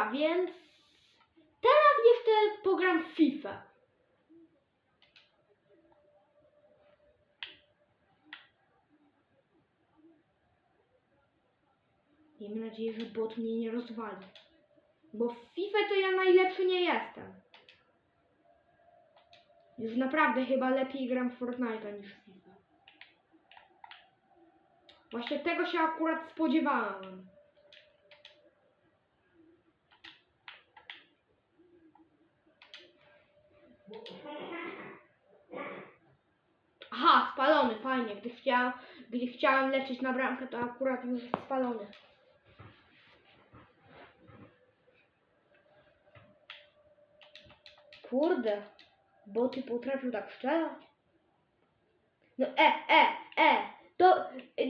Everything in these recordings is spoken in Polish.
Dobra, więc teraz jeszcze pogram FIFA. Miejmy nadzieję, że bot mnie nie rozwali. Bo w FIFA to ja najlepszy nie jestem. Już naprawdę chyba lepiej gram w Fortnite'a niż w FIFA. Właśnie tego się akurat spodziewałam. Aha, spalony, fajnie. Gdy chciałem, gdy chciałem na bramkę, to akurat już jest spalony. Kurde, boty potrafią tak strzelać. No e, e, e, to... E,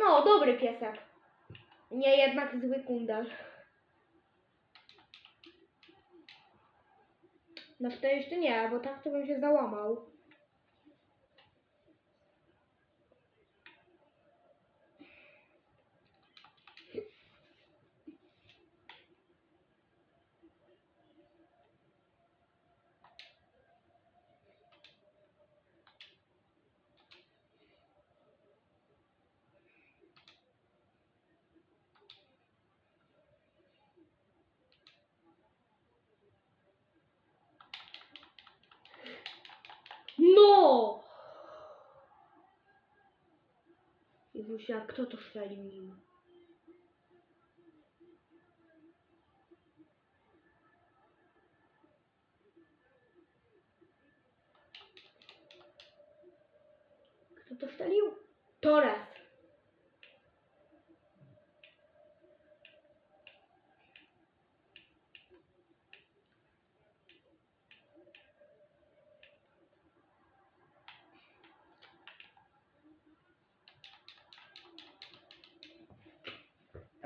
no, dobry piesek. Nie jednak zły kundel. Na szczęście nie, bo tak to bym się załamał. Потому что кто-то шарил мимо.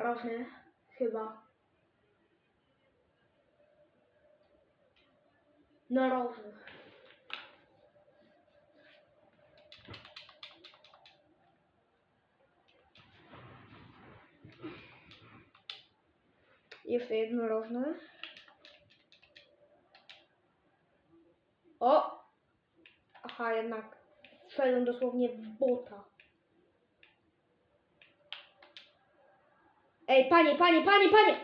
Rożny, chyba. Narożny. Jeszcze jednorożny. O! Aha, jednak strzelił dosłownie w bota. Ej, panie, panie, panie, panie!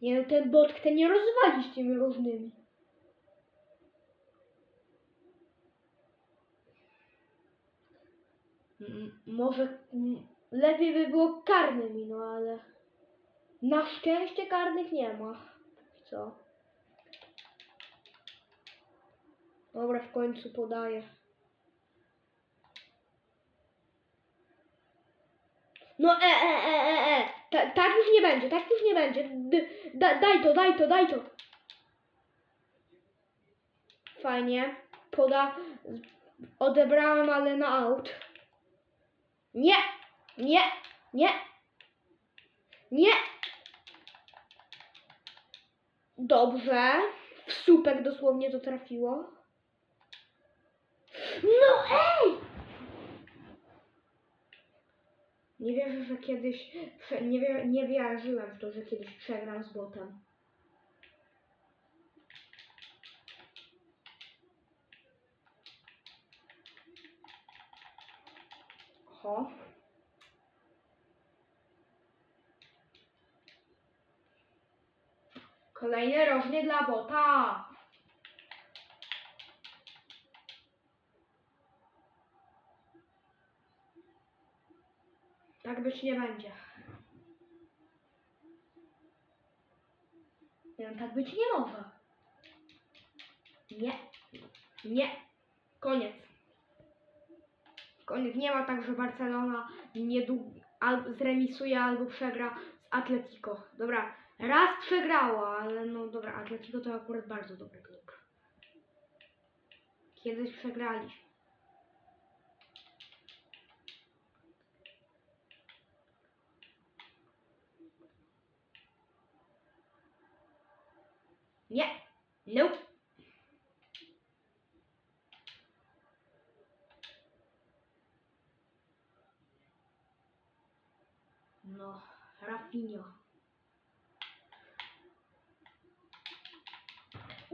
Nie, ten bot chce nie rozwalić tymi różnymi. Może lepiej by było karnymi, no ale na szczęście karnych nie ma. Co? Dobra, w końcu podaję. No e, e, e, e, e. Ta, tak już nie będzie, tak już nie będzie. Da, daj to, daj to, daj to. Fajnie. Poda. Odebrałem, ale na aut. Nie! Nie! Nie! Nie! Dobrze. W dosłownie to trafiło. No ej! Nie wierzę, że kiedyś... Nie, wie, nie wierzyłem w to, że kiedyś przegram z botem. Ho. Kolejny rożny dla bota. Tak być nie będzie. Nie, tak być nie może. Nie. Nie. Koniec. Nie ma tak, że Barcelona niedługo zremisuje albo przegra z Atletico. Dobra, Raz przegrała, ale no dobra, Atletico to akurat bardzo dobry klub. Kiedyś przegraliśmy. Nie. Nope. No, Rafinha.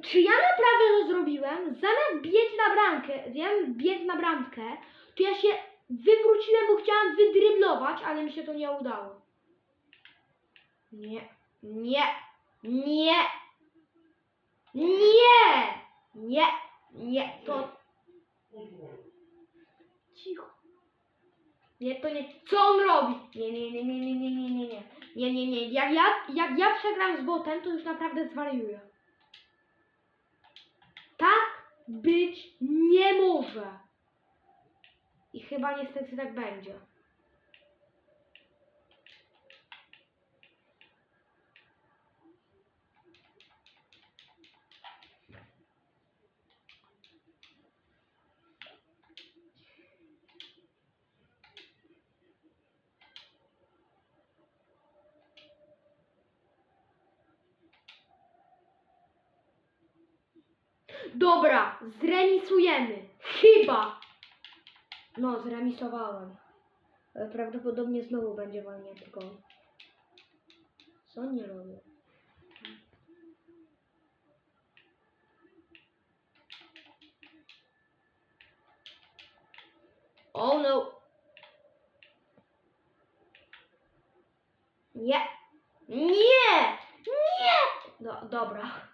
Czy ja naprawdę to zrobiłem? Zamiast biec na bramkę, zamiast biec na bramkę, to ja się wywróciłem, bo chciałam wydryblować, ale mi się to nie udało. Nie, nie, nie, nie, nie, nie, to cicho. Nie, to nie, co on robi? Nie, nie, nie, nie, nie, nie, nie, nie, nie, nie, nie, nie, jak ja, jak ja przegram z botem, to już naprawdę zwariuję. Tak być nie może. I chyba niestety tak będzie. Dobra, zremisujemy. Chyba. No, zremisowałem. Ale prawdopodobnie znowu będzie walnięty gol. Co oni robią? Oh no. Nie. Nie! Nie! Do, dobra.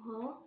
Oho.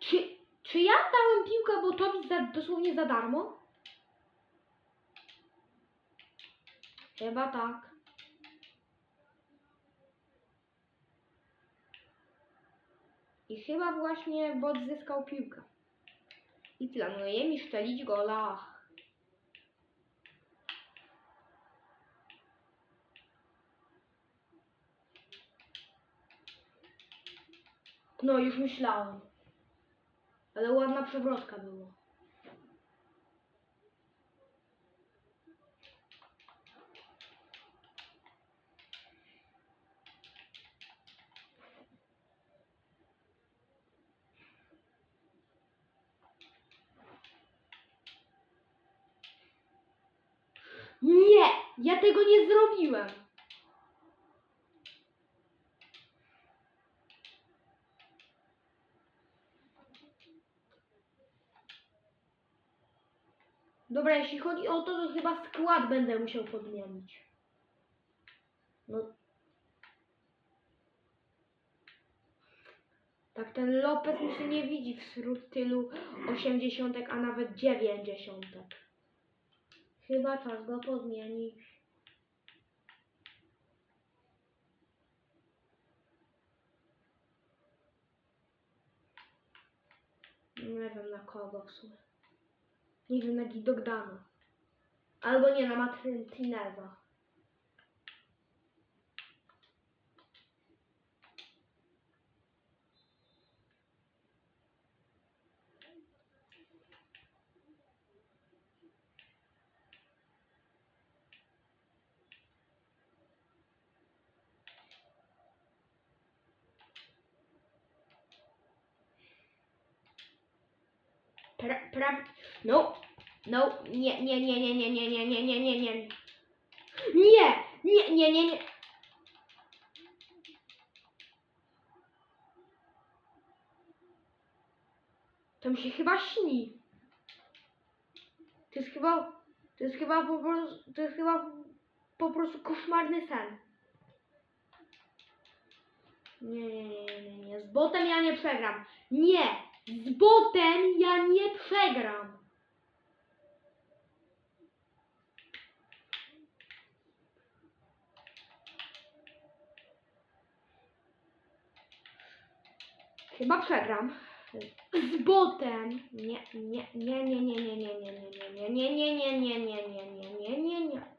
Czy, czy ja dałem piłkę Botowi za, dosłownie za darmo? Chyba tak. I chyba właśnie bot zyskał piłkę. I planuje mi szczelić gola. No, już myślałem. Ale ładna przewrotka była. Nie! Ja tego nie zrobiłem! Dobra, jeśli chodzi o to, to chyba skład będę musiał podmienić. No. Tak, ten Lopez mi się nie widzi wśród tylu osiemdziesiątek, a nawet dziewięćdziesiątek. Chyba czas go podmienić. Nie wiem na kogo w sumie niż na Gidogdanu. Albo nie, na Matrinerwa. Pra, pra, no, no, nie, nie, nie, nie, nie, nie, nie, nie, nie, nie, nie. Nie, nie, nie, nie, nie. To mi się chyba śni. To jest chyba, to jest chyba po prostu, to jest chyba po prostu koszmarny sen. Nie, nie, nie, nie, nie. Z botem ja nie przegram. Nie! Z botem ja nie przegram. Chyba przegram. Z botem. Nie, nie, nie, nie, nie, nie, nie, nie, nie, nie, nie, nie, nie, nie, nie, nie, nie, nie, nie, nie.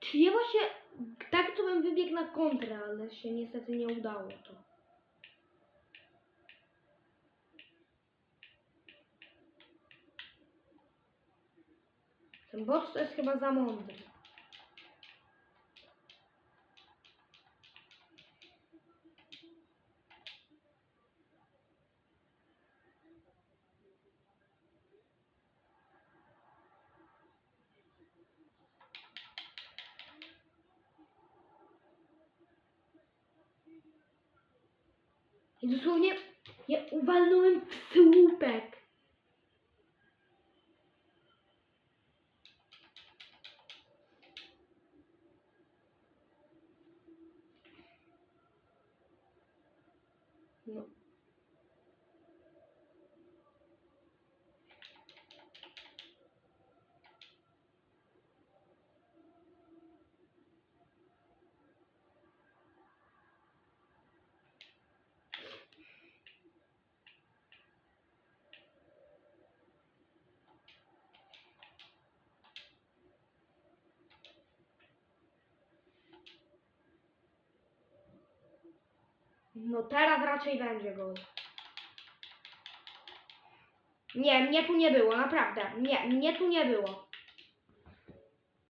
Czy ja właśnie wybiegł na kontrę, ale się niestety nie udało to. Ten bot to jest chyba za mądry. I dosłownie ja uwalnąłem słupek. No. No teraz raczej będzie gol. Nie, mnie tu nie było, naprawdę. Nie, mnie tu nie było.